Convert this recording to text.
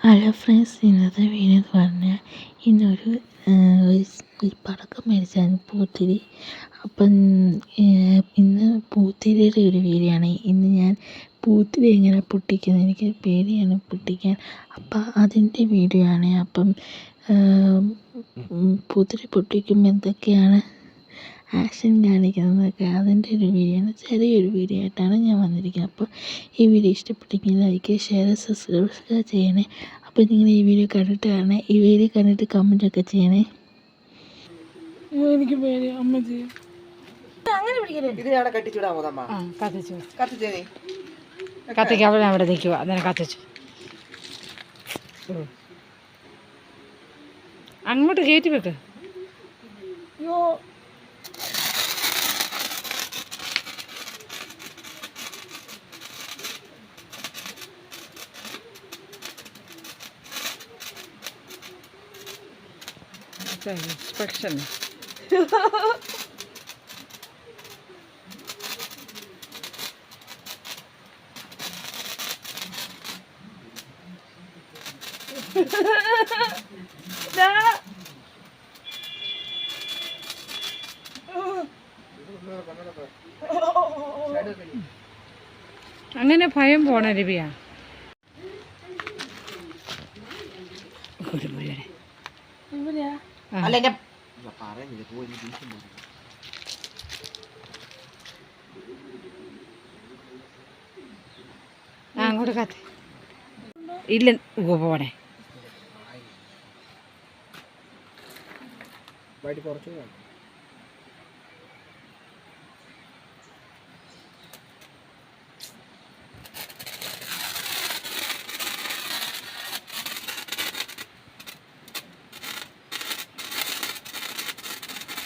Hello friends ഇന്നത്തെ video എന്ന് പറഞ്ഞാൽ ഇന്നൊരു പടക്കം മേടിച്ചാണ് പൂത്തിരി. അപ്പം ഇന്ന് പൂത്തിരിയുടെ ഒരു വീഡിയോ ആണ്. ഇന്ന് ഞാൻ പൂത്തിരി എങ്ങനെ പൊട്ടിക്കുന്നത് എനിക്ക് പേടിയാണ് പൊട്ടിക്കാൻ. അപ്പം അതിന്റെ വീഡിയോ ആണ്. അപ്പം പൂത്തിരി പൊട്ടിക്കുമ്പോൾ എന്തൊക്കെയാണ് ആക്ഷൻ കാണിക്കുന്നതൊക്കെ. അതിന്റെ ഒരു വീഡിയോ ആണ്. ചെറിയൊരു വീഡിയോ ആയിട്ടാണ് ഞാൻ വന്നിരിക്കുന്നത്. അപ്പോൾ ഈ വീഡിയോ ഇഷ്ടപ്പെട്ടെങ്കിൽ ലൈക്ക് ഷെയർ സബ്സ്ക്രൈബ് ചെയ്യണേ. അപ്പോൾ നിങ്ങൾ ഈ വീഡിയോ കണ്ടിട്ട് കാണണേ. ഈ വീഡിയോ കണ്ടിട്ട് കമന്റ് ഒക്കെ ചെയ്യണേ. എനിക്ക് പേര് അമ്മ ചെയ്യും കത്തിച്ചു. കത്തിച്ചേ അവിടെ നിൽക്കുക കത്തിച്ചു. അങ്ങോട്ട് കയറ്റി വെക്ക്. അയ്യോ. ഇൻസ്പെക്ഷൻ അങ്ങനെ ഭയം പോണ രവിയ. അല്ല എന്റെ പറയുന്നില്ല പോയി ദേഷ്യം. അങ്ങോട്ട് കത്ത് ഇല്ല പോണേ വൈകിട്ട് കുറച്ച്